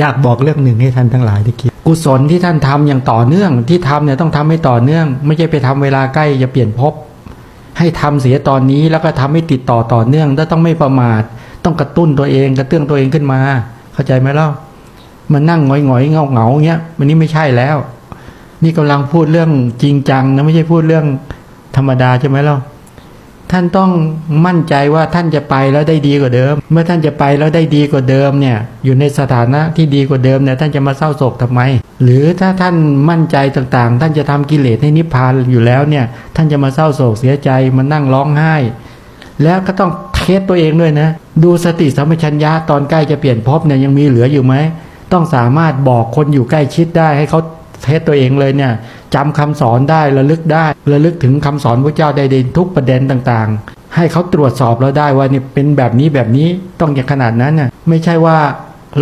อยากบอกเรื่องหนึ่งให้ท่านทั้งหลายได้คิดกุศลที่ท่านทำอย่างต่อเนื่องที่ทำเนี่ยต้องทำให้ต่อเนื่อง ไม่ใช่ไปทำเวลาใกล้จะเปลี่ยนภพให้ทำเสียตอนนี้แล้วก็ทำให้ติดต่อต่อเนื่องแล้วต้องไม่ประมาท ต้องกระตุ้นตัวเองกระเตื้องตัวเองขึ้นมา เข้าใจไหมเล่ามันนั่งหงอยหงอยเงาเงาเงี้ยมันนี่ไม่ใช่แล้ว นี่กำลังพูดเรื่องจริงจังนะไม่ใช่พูดเรื่องธรรมดาใช่ไหมเล่า ท่านต้องมั่นใจว่าท่านจะไปแล้วได้ดีกว่าเดิม เมื่อท่านจะไปแล้วได้ดีกว่าเดิมเนี่ย อยู่ในสถานะที่ดีกว่าเดิมเนี่ยท่านจะมาเศร้าโศกทำไม หรือถ้าท่านมั่นใจต่างๆ ท่านจะทำกิเลสให้นิพพานอยู่แล้วเนี่ย ท่านจะมาเศร้าโศกเสียใจมานั่งร้องไห้ แล้วก็ต้องเทสตัวเองด้วยนะ ดูสติสัมปชัญญะตอนใกล้จะเปลี่ยนภพเนี่ยยังมีเหลืออยู่ไหมต้องสามารถบอกคนอยู่ใกล้ชิดได้ให้เขาเทสตัวเองเลยเนี่ย จำคำสอนได้ระลึกได้ระลึกถึงคำสอนพระเจ้าได้ในทุกประเด็นต่างๆ ให้เขาตรวจสอบเราได้ว่านี่เป็นแบบนี้แบบนี้ต้องอย่างขนาดนั้นน่ะไม่ใช่ว่า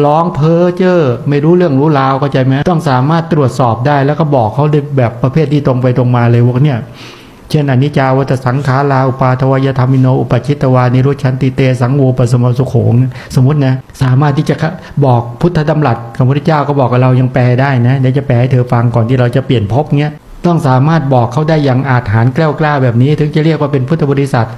ร้องเพ้อเจ้อไม่รู้เรื่องรู้ราวเข้าใจไหมต้องสามารถตรวจสอบได้แล้วก็บอกเขาได้แบบประเภทที่ตรงไปตรงมาเลยว่าเนี่ย เช่นอนิจจาวัตสังขาราอุปาทวายธรรมิโนอุปชิตวานิรุชันติเตสังโวปสมสุโขงสมมตินะสามารถที่จะบอกพุทธดำรัสของพระพุทธเจ้าก็บอกกับเรายังแปลได้นะเดี๋ยวจะแปลให้เธอฟังก่อนที่เราจะเปลี่ยนภพเนี้ยต้องสามารถบอกเขาได้อย่างอาจหารแกล้วกล้าแบบนี้ ถึงจะเรียกว่าเป็นพุทธบริษัท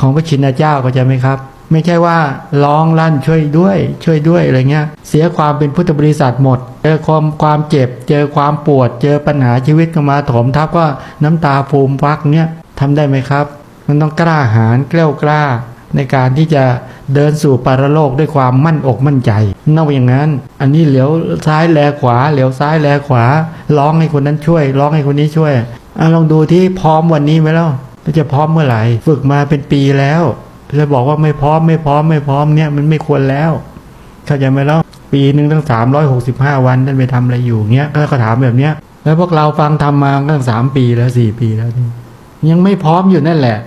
ของพระชินเจ้าก็จะไหมครับ ไม่ใช่ว่าร้องลั่นช่วยด้วย ช่วยด้วยอะไรเงี้ย เสียความเป็นพุทธบริษัทหมด เจอความความเจ็บ เจอความปวด เจอปัญหาชีวิตเข้ามาถมทับก็น้ำตาฟูมฟักเนี้ยทำได้ไหมครับ มันต้องกล้าหาญแกล้วกล้า ในการที่จะเดินสู่ปรโลกด้วยความมั่นอกมั่นใจนอกอย่างนั้น อันนี้เหลียวซ้ายแลขวา เหลียวซ้ายแลขวา ร้องให้คนนั้นช่วย ร้องให้คนนี้ช่วยอลองดูที่พร้อมวันนี้ไหมล่ะแล้วจะพร้อมเมื่อไหร่ ฝึกมาเป็นปีแล้ว จะบอกว่าไม่พร้อมไม่พร้อมไม่พร้อมเนี่ยมันไม่ควรแล้วเข้าใจไหมแล่ะปีหนึ่งตั้งสามร้อยหกสิบห้าวันท่านไปทำอะไรอยู่เงี้ยก็เขาถามแบบเนี้ย แล้วพวกเราฟังทำมาตั้งสามปีแล้วสี่ปีแล้วนี่ยังไม่พร้อมอยู่นั่นแหละ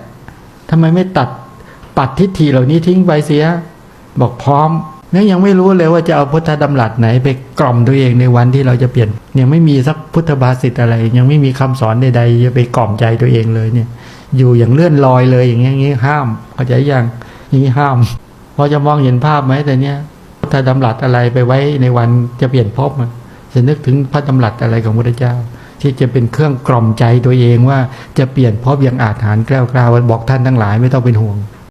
ทำไมไม่ตัดปัดทิฏฐิเหล่านี้ทิ้งไปเสีย บอกพร้อมแล้วยังไม่รู้เลยว่าจะเอาพุทธดำรัสไหนไปกล่อมตัวเองในวันที่เราจะเปลี่ยนยังไม่มีสักพุทธบาษิตอะไร ยังไม่มีคำสอนใดๆจะไปกล่อมใจตัวเองเลยเนี่ย อยู่อย่างเลื่อนลอยเลยอย่างเงี้ยอย่างงี้ห้ามเข้าใจยังอย่างนี้ห้ามพอจะมองเห็นภาพไหมแต่เนี้ยถ้าดำรัสอะไรไปไว้ในวันจะเปลี่ยนภพจะนึกถึงพระดำรัสอะไรของพระเจ้า ที่จะเป็นเครื่องกล่อมใจตัวเองว่าจะเปลี่ยนภพอย่างอาจหารแกล้วกล้าวันบอกท่านทั้งหลายไม่ต้องเป็นห่วง